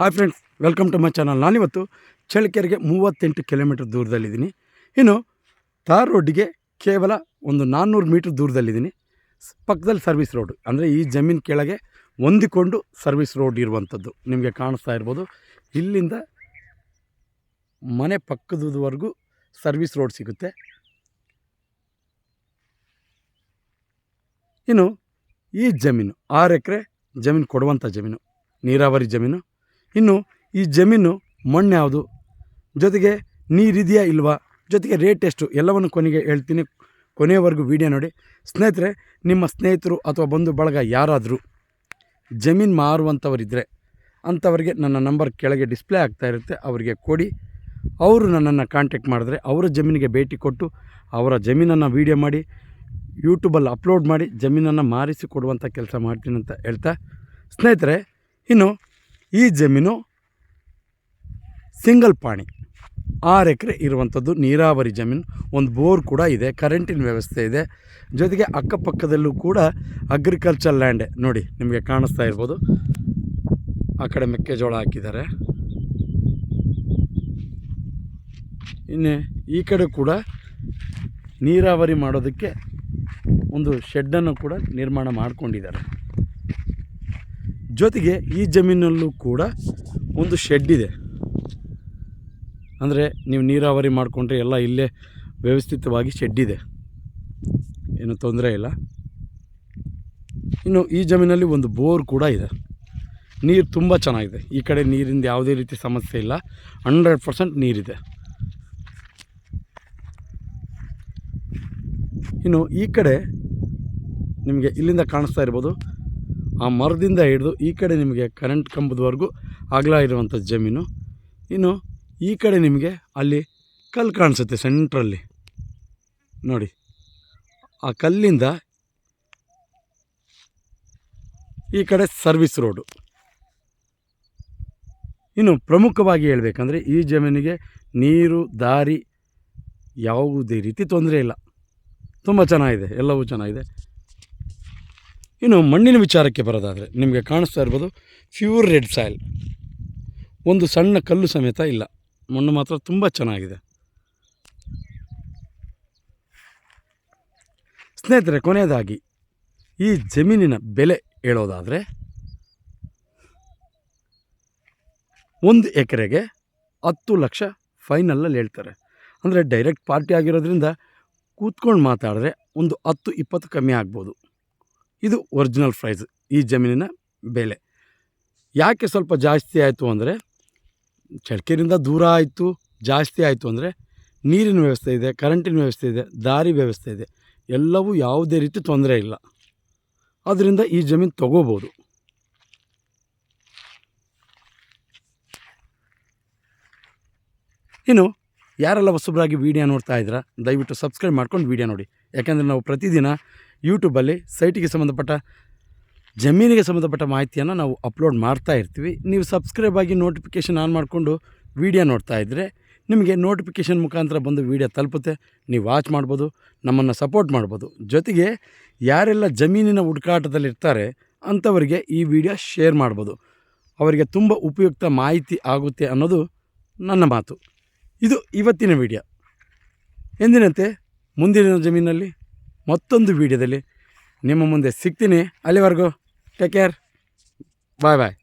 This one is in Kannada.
Hi friends welcome to my channel ನಾನಿವತ್ತು ಚಳ್ಳಕೆರೆಗೆ ಮೂವತ್ತೆಂಟು ಕಿಲೋಮೀಟರ್ ದೂರದಲ್ಲಿದ್ದೀನಿ. ಇನ್ನು ತಾರ್ ರೋಡಿಗೆ ಕೇವಲ ಒಂದು ನಾನ್ನೂರು ಮೀಟ್ರ್ ದೂರದಲ್ಲಿದ್ದೀನಿ. ಪಕ್ಕದಲ್ಲಿ ಸರ್ವಿಸ್ ರೋಡ್ ಅಂದರೆ ಈ ಜಮೀನು ಕೆಳಗೆ ಹೊಂದಿಕೊಂಡು ಸರ್ವಿಸ್ ರೋಡ್ ಇರುವಂಥದ್ದು. ನಿಮಗೆ ಕಾಣಿಸ್ತಾ ಇರ್ಬೋದು. ಇಲ್ಲಿಂದ ಮನೆ ಪಕ್ಕದವರೆಗೂ ಸರ್ವಿಸ್ ರೋಡ್ ಸಿಗುತ್ತೆ. ಇನ್ನು ಈ ಜಮೀನು, ಆರು ಎಕರೆ ಜಮೀನು, ಕೊಡುವಂಥ ಜಮೀನು, ನೀರಾವರಿ ಜಮೀನು ಇನ್ನು ಈ ಜಮೀನು ಮಣ್ಣು ಯಾವುದು? ಜೊತೆಗೆ ನೀರಿದೆಯಾ ಇಲ್ವಾ? ಜೊತೆಗೆ ರೇಟ್ ಎಷ್ಟು? ಎಲ್ಲವನ್ನು ಕೊನೆಗೆ ಹೇಳ್ತೀನಿ. ಕೊನೆಯವರೆಗೂ ವಿಡಿಯೋ ನೋಡಿ. ಸ್ನೇಹಿತರೆ, ನಿಮ್ಮ ಸ್ನೇಹಿತರು ಅಥವಾ ಬಂಧು ಬಳಗ ಯಾರಾದರೂ ಜಮೀನು ಮಾರುವಂಥವರಿದ್ದರೆ ಅಂಥವರಿಗೆ ನನ್ನ ನಂಬರ್ ಕೆಳಗೆ ಡಿಸ್ಪ್ಲೇ ಆಗ್ತಾ ಇರುತ್ತೆ. ಅವರಿಗೆ ಕೊಡಿ. ಅವರು ನನ್ನನ್ನು ಕಾಂಟ್ಯಾಕ್ಟ್ ಮಾಡಿದ್ರೆ ಅವರ ಜಮೀನಿಗೆ ಭೇಟಿ ಕೊಟ್ಟು ಅವರ ಜಮೀನನ್ನು ವೀಡಿಯೋ ಮಾಡಿ ಯೂಟ್ಯೂಬಲ್ಲಿ ಅಪ್ಲೋಡ್ ಮಾಡಿ ಜಮೀನನ್ನು ಮಾರಿಸಿ ಕೊಡುವಂಥ ಕೆಲಸ ಮಾಡ್ತೀನಿ ಅಂತ ಹೇಳ್ತಾ. ಸ್ನೇಹಿತರೆ, ಇನ್ನು ಈ ಜಮೀನು ಸಿಂಗಲ್ ಪಾಣಿ. ಆರು ಎಕರೆ ಇರುವಂಥದ್ದು ನೀರಾವರಿ ಜಮೀನು. ಒಂದು ಬೋರ್ ಕೂಡ ಇದೆ, ಕರೆಂಟಿನ ವ್ಯವಸ್ಥೆ ಇದೆ. ಜೊತೆಗೆ ಅಕ್ಕಪಕ್ಕದಲ್ಲೂ ಕೂಡ ಅಗ್ರಿಕಲ್ಚರ್ ಲ್ಯಾಂಡ್ ನೋಡಿ ನಿಮಗೆ ಕಾಣಿಸ್ತಾ ಇರ್ಬೋದು. ಆ ಕಡೆ ಮೆಕ್ಕೆಜೋಳ ಹಾಕಿದ್ದಾರೆ. ಇನ್ನು ಈ ಕಡೆ ಕೂಡ ನೀರಾವರಿ ಮಾಡೋದಕ್ಕೆ ಒಂದು ಶೆಡ್ಡನ್ನು ಕೂಡ ನಿರ್ಮಾಣ ಮಾಡ್ಕೊಂಡಿದ್ದಾರೆ. ಜೊತೆಗೆ ಈ ಜಮೀನಲ್ಲೂ ಕೂಡ ಒಂದು ಶೆಡ್ ಇದೆ. ಅಂದರೆ ನೀವು ನೀರಾವರಿ ಮಾಡಿಕೊಂಡ್ರೆ ಎಲ್ಲ ಇಲ್ಲೇ ವ್ಯವಸ್ಥಿತವಾಗಿ ಶೆಡ್ ಇದೆ. ಏನು ತೊಂದರೆ ಇಲ್ಲ. ಇನ್ನು ಈ ಜಮೀನಲ್ಲಿ ಒಂದು ಬೋರ್ ಕೂಡ ಇದೆ. ನೀರು ತುಂಬ ಚೆನ್ನಾಗಿದೆ. ಈ ಕಡೆ ನೀರಿಂದ ಯಾವುದೇ ರೀತಿ ಸಮಸ್ಯೆ ಇಲ್ಲ. ಹಂಡ್ರೆಡ್ ಪರ್ಸೆಂಟ್ ನೀರಿದೆ. ಇನ್ನು ಈ ಕಡೆ ನಿಮಗೆ ಇಲ್ಲಿಂದ ಕಾಣಿಸ್ತಾ ಇರ್ಬೋದು ಆ ಮರದಿಂದ ಹಿಡಿದು ಈ ಕಡೆ ನಿಮಗೆ ಕರೆಂಟ್ ಕಂಬದವರೆಗೂ ಅಗಲ ಇರುವಂಥ ಜಮೀನು. ಇನ್ನು ಈ ಕಡೆ ನಿಮಗೆ ಅಲ್ಲಿ ಕಲ್ಲು ಕಾಣಿಸುತ್ತೆ ಸೆಂಟ್ರಲ್ಲಿ ನೋಡಿ, ಆ ಕಲ್ಲಿಂದ ಈ ಕಡೆ ಸರ್ವಿಸ್ ರೋಡು ಇನ್ನು ಪ್ರಮುಖವಾಗಿ ಹೇಳಬೇಕಂದ್ರೆ ಈ ಜಮೀನಿಗೆ ನೀರು, ದಾರಿ ಯಾವುದೇ ರೀತಿ ತೊಂದರೆ ಇಲ್ಲ. ತುಂಬ ಚೆನ್ನಾಗಿದೆ, ಎಲ್ಲವೂ ಚೆನ್ನಾಗಿದೆ. ಇನ್ನು ಮಣ್ಣಿನ ವಿಚಾರಕ್ಕೆ ಬರೋದಾದರೆ ನಿಮಗೆ ಕಾಣಿಸ್ತಾ ಇರ್ಬೋದು ಪ್ಯೂರ್ ರೆಡ್ ಸಾಯಿಲ್ ಒಂದು ಸಣ್ಣ ಕಲ್ಲು ಸಮೇತ ಇಲ್ಲ. ಮಣ್ಣು ಮಾತ್ರ ತುಂಬ ಚೆನ್ನಾಗಿದೆ. ಸ್ನೇಹಿತರೆ, ಕೊನೆಯದಾಗಿ ಈ ಜಮೀನಿನ ಬೆಲೆ ಹೇಳೋದಾದರೆ ಒಂದು ಎಕರೆಗೆ ಹತ್ತು ಲಕ್ಷ ಫೈನಲಲ್ಲಿ ಹೇಳ್ತಾರೆ. ಅಂದರೆ ಡೈರೆಕ್ಟ್ ಪಾರ್ಟಿ ಆಗಿರೋದ್ರಿಂದ ಕೂತ್ಕೊಂಡು ಮಾತಾಡಿದ್ರೆ ಒಂದು ಹತ್ತು ಇಪ್ಪತ್ತು ಕಮ್ಮಿ ಆಗ್ಬೋದು. ಇದು ಒರಿಜಿನಲ್ ಪ್ರೈಸ್ ಈ ಜಮೀನಿನ ಬೆಲೆ. ಯಾಕೆ ಸ್ವಲ್ಪ ಜಾಸ್ತಿ ಆಯಿತು ಅಂದರೆ ಚಳ್ಳಕೆರೆಯಿಂದ ದೂರ ಆಯಿತು, ಜಾಸ್ತಿ ಆಯಿತು ಅಂದರೆ ನೀರಿನ ವ್ಯವಸ್ಥೆ ಇದೆ ಕರೆಂಟಿನ ವ್ಯವಸ್ಥೆ ಇದೆ, ದಾರಿ ವ್ಯವಸ್ಥೆ ಇದೆ, ಎಲ್ಲವೂ ಯಾವುದೇ ರೀತಿ ತೊಂದರೆ ಇಲ್ಲ. ಅದರಿಂದ ಈ ಜಮೀನು ತಗೋಬೋದು. ಇನ್ನು, ಯಾರೆಲ್ಲ ಹೊಸಬ್ರಾಗಿ ವೀಡಿಯೋ ನೋಡ್ತಾ ಇದ್ದೀರಾ, ದಯವಿಟ್ಟು ಸಬ್ಸ್ಕ್ರೈಬ್ ಮಾಡ್ಕೊಂಡು ವೀಡಿಯೋ ನೋಡಿ. ಯಾಕೆಂದರೆ ನಾವು ಪ್ರತಿದಿನ ಯೂಟ್ಯೂಬಲ್ಲಿ ಸೈಟಿಗೆ ಸಂಬಂಧಪಟ್ಟ, ಜಮೀನಿಗೆ ಸಂಬಂಧಪಟ್ಟ ಮಾಹಿತಿಯನ್ನು ನಾವು ಅಪ್ಲೋಡ್ ಮಾಡ್ತಾ ಇರ್ತೀವಿ. ನೀವು ಸಬ್ಸ್ಕ್ರೈಬ್ ಆಗಿ ನೋಟಿಫಿಕೇಷನ್ ಆನ್ ಮಾಡಿಕೊಂಡು ವೀಡಿಯೋ ನೋಡ್ತಾ ಇದ್ದರೆ ನಿಮಗೆ ನೋಟಿಫಿಕೇಷನ್ ಮುಖಾಂತರ ಬಂದು ವೀಡಿಯೋ ತಲುಪುತ್ತೆ. ನೀವು ವಾಚ್ ಮಾಡ್ಬೋದು, ನಮ್ಮನ್ನು ಸಪೋರ್ಟ್ ಮಾಡ್ಬೋದು. ಜೊತೆಗೆ ಯಾರೆಲ್ಲ ಜಮೀನಿನ ಹುಡುಕಾಟದಲ್ಲಿರ್ತಾರೆ ಅಂಥವರಿಗೆ ಈ ವಿಡಿಯೋ ಶೇರ್ ಮಾಡ್ಬೋದು. ಅವರಿಗೆ ತುಂಬ ಉಪಯುಕ್ತ ಮಾಹಿತಿ ಆಗುತ್ತೆ ಅನ್ನೋದು ನನ್ನ ಮಾತು. ಇದು ಇವತ್ತಿನ ವಿಡಿಯೋ. ಎಂದಿನಂತೆ? ಮುಂದಿನ ಜಮೀನಲ್ಲಿ ಮತ್ತೊಂದು ವಿಡಿಯೋದಲ್ಲಿ ನಿಮ್ಮ ಮುಂದೆ ಸಿಗ್ತೀನಿ. ಅಲ್ಲಿವರೆಗೂ ಟೇಕ್ ಕೇರ್ ಬಾಯ್ ಬಾಯ್